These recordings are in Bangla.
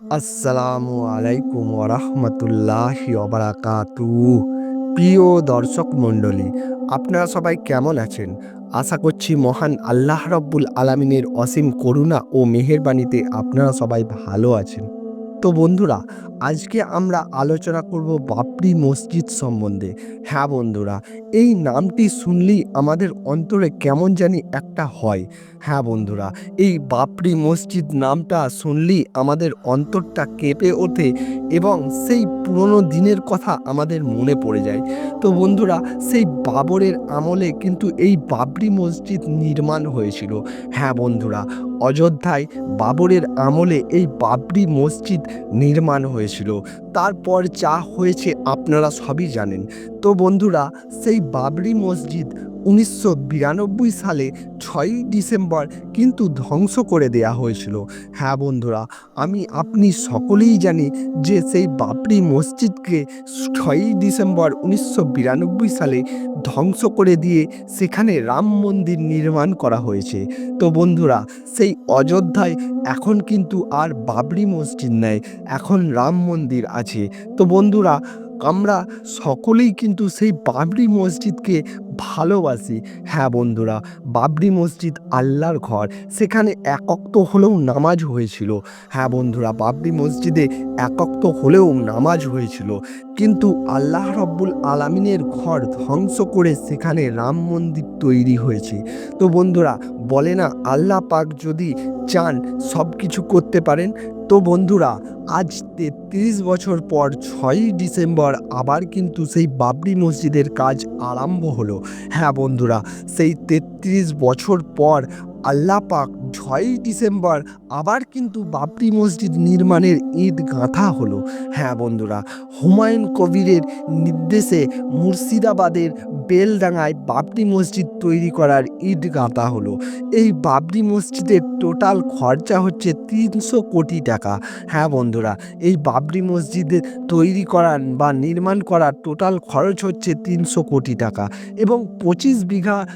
আসসালামু আলাইকুম ওরহমতুল্লাহি অবরাকাতু প্রিয় দর্শক মণ্ডলী, আপনারা সবাই কেমন আছেন? আশা করছি মহান আল্লাহ রব্বুল আলামিনের অসীম করুণা ও মেহেরবানিতে আপনারা সবাই ভালো আছেন। তো বন্ধুরা, আজকে আমরা আলোচনা করব বাবরি মসজিদ সম্বন্ধে। হ্যাঁ বন্ধুরা এই নামটি শুনলেই আমাদের অন্তরে কেমন জানি একটা হয়। হ্যাঁ বন্ধুরা, এই বাবরি মসজিদ নামটা শুনলেই আমাদের অন্তরটা কেঁপে ওঠে এবং সেই পুরনো দিনের কথা আমাদের মনে পড়ে যায়। তো বন্ধুরা, সেই বাবরের আমলে কিন্তু এই বাবরি মসজিদ নির্মাণ হয়েছিল। হ্যাঁ বন্ধুরা, অযোধ্যায় বাবরের আমলে এই বাবরি মসজিদ নির্মাণ হয়েছিল। তারপর যা হয়েছে আপনারা সবই জানেন। তো বন্ধুরা, সেই বাবরি মসজিদ উনিশশো বিরানব্বই সালে ছয়ই ডিসেম্বর কিন্তু ধ্বংস করে দেয়া হয়েছিল। হ্যাঁ বন্ধুরা, আমি আপনি সকলেই জানি যে সেই বাবরি মসজিদকে ছয়ই ডিসেম্বর উনিশশো বিরানব্বই সালে ধ্বংস করে দিয়ে সেখানে রাম মন্দির নির্মাণ করা হয়েছে। তো বন্ধুরা, সেই অযোধ্যায় এখন কিন্তু আর বাবরি মসজিদ নেই, এখন রাম মন্দির আছে। তো বন্ধুরা আমরা সকলেই কিন্তু সেই বাবরি মসজিদকে ভালোবাসি। হ্যাঁ বন্ধুরা, বাবরি মসজিদ আল্লাহর ঘর। সেখানে একক্ত হলেও নামাজ হয়েছিল। হ্যাঁ বন্ধুরা, বাবরি মসজিদে একক্ত হলেও নামাজ হয়েছিল। কিন্তু আল্লাহ রব্বুল আলামিনের ঘর ধ্বংস করে সেখানে রাম মন্দির তৈরি হয়েছে। তো বন্ধুরা, বলে না আল্লাহ পাক যদি চান সব কিছু করতে পারেন তো বন্ধুরা, আজ তেত্রিশ বছর পর ছয়ই ডিসেম্বর আবার কিন্তু সেই বাবরি মসজিদের কাজ আরম্ভ হলো। হ্যাঁ বন্ধুরা, সেই তেত্রিশ বছর পর আল্লাহ পাক ছয়ই ডিসেম্বর আবার কিন্তু বাবরি মসজিদ নির্মাণের ঈদ গাঁথা হলো। হ্যাঁ বন্ধুরা, হুমায়ুন কবিরের নির্দেশে মুর্শিদাবাদের বেলডাঙায় বাবরি মসজিদ তৈরি করার ঈদ গাঁথা হলো। এই বাবরি মসজিদের টোটাল খরচা হচ্ছে তিনশো কোটি টাকা। হ্যাঁ বন্ধুরা, এই বাবরি মসজিদের তৈরি করার বা নির্মাণ করার টোটাল খরচ হচ্ছে তিনশো কোটি টাকা। এবং পঁচিশ বিঘা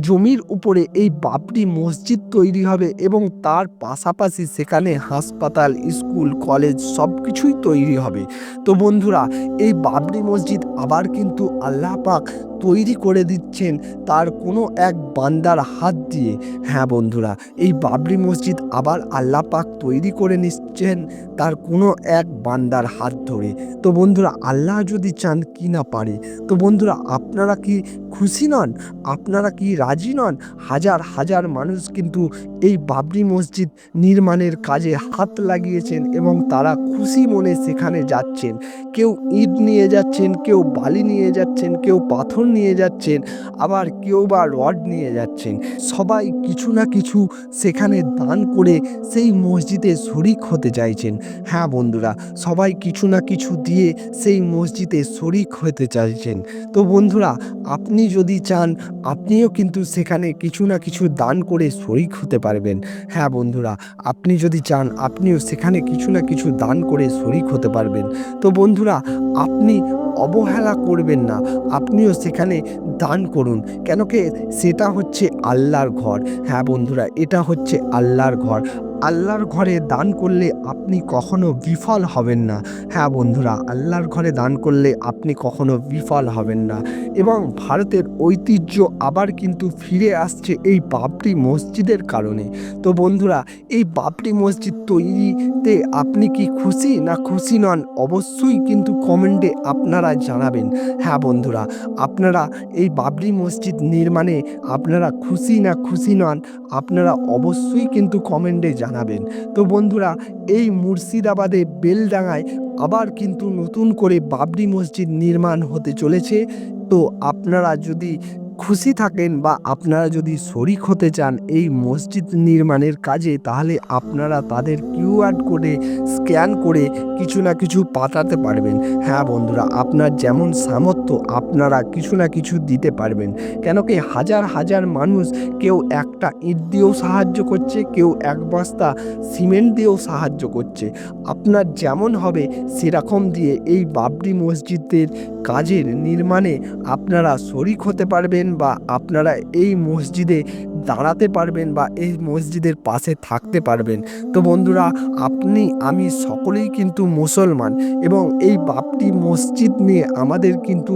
জমির উপরে এই বাবরি মসজিদ তৈরি হবে এবং তার পাশাপাশি সেখানে হাসপাতাল, স্কুল, কলেজ সব কিছুই তৈরি হবে। তো বন্ধুরা, এই বাবরি মসজিদ আবার কিন্তু আল্লাহ পাক তৈরি করে দিচ্ছেন তার কোনো এক বান্দার হাত দিয়ে। হ্যাঁ বন্ধুরা, এই বাবরি মসজিদ আবার আল্লাহ পাক তৈরি করে নিচ্ছেন তার কোনো এক বান্দার হাত ধরে। তো বন্ধুরা, আল্লাহ যদি চান কি না পারে? তো বন্ধুরা, আপনারা কি খুশি নন? আপনারা কি রাজি নন? হাজার হাজার মানুষ কিন্তু এই বাবরি মসজিদ নির্মাণের কাজে হাত লাগিয়েছেন এবং তারা খুশি মনে সেখানে যাচ্ছেন। কেউ ইট নিয়ে যাচ্ছেন, কেউ বালি নিয়ে যাচ্ছেন, কেউ পাথর নিয়ে যাচ্ছেন, আবার কেউ বা রড নিয়ে যাচ্ছেন। সবাই কিছু না কিছু সেখানে দান করে সেই মসজিদে শরিক হতে চাইছেন। হ্যাঁ বন্ধুরা, সবাই কিছু না কিছু দিয়ে সেই মসজিদে শরিক হতে চাইছেন। তো বন্ধুরা, আপনি যদি চান, আপনিও কিন্তু সেখানে কিছু না কিছু দান করে শরিক হতে পারবেন। হ্যাঁ বন্ধুরা, আপনি যদি চান, আপনিও সেখানে কিছু না কিছু দান করে শরিক হতে পারবেন। তো বন্ধুরা, আপনি অবহেলা করবেন না। আপনিও সেখানে দান করুন। কেন কি সেটা হচ্ছে আল্লাহর ঘর। হ্যাঁ বন্ধুরা, এটা হচ্ছে আল্লাহর ঘর। আল্লাহর ঘরে দান করলে আপনি কখনো বিফল হবেন না। হ্যাঁ বন্ধুরা, আল্লাহর ঘরে দান করলে আপনি কখনো বিফল হবেন না। এবং ভারতের ঐতিহ্য আবার কিন্তু ফিরে আসছে এই বাবরি মসজিদের কারণে। তো বন্ধুরা, এই বাবরি মসজিদ তৈরিতে আপনি কি খুশি না খুশি নন অবশ্যই কিন্তু কমেন্টে আপনারা জানাবেন। হ্যাঁ বন্ধুরা, আপনারা এই বাবরি মসজিদ নির্মাণে আপনারা খুশি না খুশি নন আপনারা অবশ্যই কিন্তু কমেন্টে জানাবেন। তো বন্ধুরা, এই মুর্শিদাবাদে বেলডাঙায় আবার কিন্তু নতুন করে বাবরি মসজিদ নির্মাণ হতে চলেছে। তো আপনারা যদি খুশি থাকেন বা আপনারা যদি শরিক হতে চান এই মসজিদ নির্মাণের কাজে, তাহলে আপনারা তাদের কিউআর কোডে স্ক্যান করে কিছু না কিছু পাঠাতে পারবেন। হ্যাঁ বন্ধুরা, আপনার যেমন সামর্থ্য, আপনারা কিছু না কিছু দিতে পারবেন। কেন কি হাজার হাজার মানুষ কেউ একটা ইট দিয়েও সাহায্য করছে, কেউ এক বস্তা সিমেন্ট দিয়েও সাহায্য করছে। আপনার যেমন হবে, সেরকম দিয়ে এই বাবরি মসজিদের কাজের নির্মাণে আপনারা শরিক হতে পারবেন বা আপনারা এই মসজিদে দাঁড়াতে পারবেন বা এই মসজিদের পাশে থাকতে পারবেন। তো বন্ধুরা, আপনি, আমি সকলেই কিন্তু মুসলমান এবং এই বাপটি মসজিদ নিয়ে আমাদের কিন্তু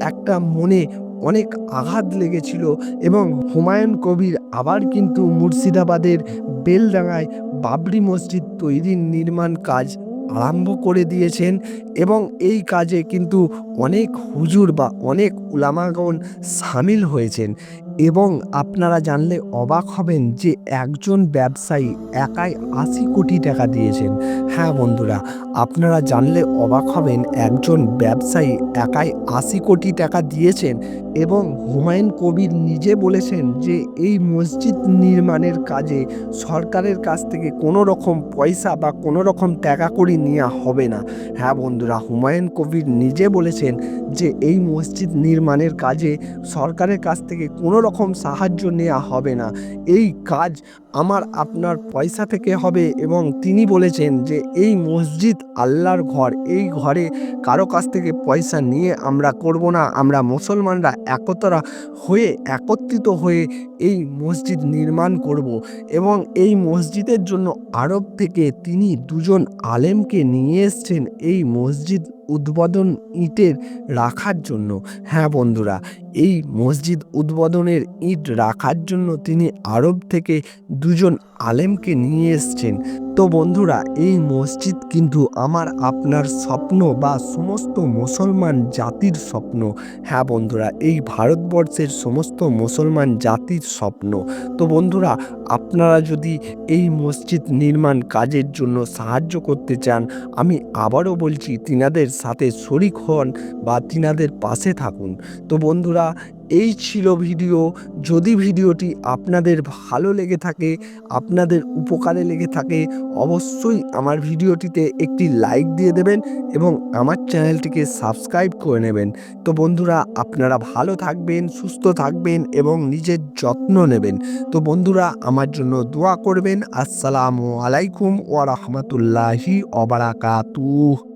একটা মনে অনেক আঘাত লেগেছিল এবং হুমায়ুন কবির আবার কিন্তু মুর্শিদাবাদের বেলডাঙায় বাবরি মসজিদ তৈরির নির্মাণ কাজ আরম্ভ করে দিয়েছেন এবং এই কাজে কিন্তু অনেক হুজুর বা অনেক উলামাগণ সামিল হয়েছেন। এবং আপনারা জানলে অবাক হবেন যে একজন ব্যবসায়ী একাই আশি কোটি টাকা দিয়েছেন। হ্যাঁ বন্ধুরা, আপনারা জানলে অবাক হবেন একজন ব্যবসায়ী একাই আশি কোটি টাকা দিয়েছেন এবং হুমায়ুন কবির নিজে বলেছেন যে এই মসজিদ নির্মাণের কাজে সরকারের কাছ থেকে কোনো রকম পয়সা বা কোনো রকম টাকা করি নেওয়া হবে না। হ্যাঁ বন্ধুরা, হুমায়ুন কবির নিজে বলেছেন যে এই মসজিদ নির্মাণের কাজে সরকারের কাছ থেকে কোনো রকম সাহায্য নেওয়া হবে না। এই কাজ আমার আপনার পয়সা থেকে হবে এবং তিনি বলেছেন যে এই মসজিদ আল্লাহর ঘর, এই ঘরে কারও কাছ থেকে পয়সা নিয়ে আমরা করব না। আমরা মুসলমানরা একতরা হয়ে, একত্রিত হয়ে এই মসজিদ নির্মাণ করব এবং এই মসজিদের জন্য আরব থেকে তিনি দুজন আলেমকে নিয়ে এসছেন। এই মসজিদ উদ্বোধন ইটের রাখার জন্য। হ্যাঁ বন্ধুরা এই মসজিদ উদ্বোধনের ইট রাখার জন্য তিনি আরব থেকে দুজন আলেমকে নিয়ে এসছেন। তো বন্ধুরা, এই মসজিদ কিন্তু আমার, আপনার স্বপ্ন বা সমস্ত মুসলমান জাতির স্বপ্ন। হ্যাঁ বন্ধুরা, এই ভারতবর্ষের সমস্ত মুসলমান জাতির স্বপ্ন। তো বন্ধুরা, আপনারা যদি এই মসজিদ নির্মাণ কাজের জন্য সাহায্য করতে চান, আমি আবারও বলছি, তিনাদের সাথে শরিক হন বা তিনাদের পাশে থাকুন। তো বন্ধুরা এই ছিল ভিডিও। যদি ভিডিওটি আপনাদের ভালো লেগে থাকে, আপনাদের উপকারে লেগে থাকে, অবশ্যই আমার ভিডিওটিতে একটি লাইক দিয়ে দেবেন এবং আমার চ্যানেলটিকে সাবস্ক্রাইব করে নেবেন। তো বন্ধুরা, আপনারা ভালো থাকবেন, সুস্থ থাকবেন এবং নিজের যত্ন নেবেন। তো বন্ধুরা, আমার জন্য দোয়া করবেন। আসসালামু আলাইকুম ওয়া রাহমাতুল্লাহি অবারাকাতুহ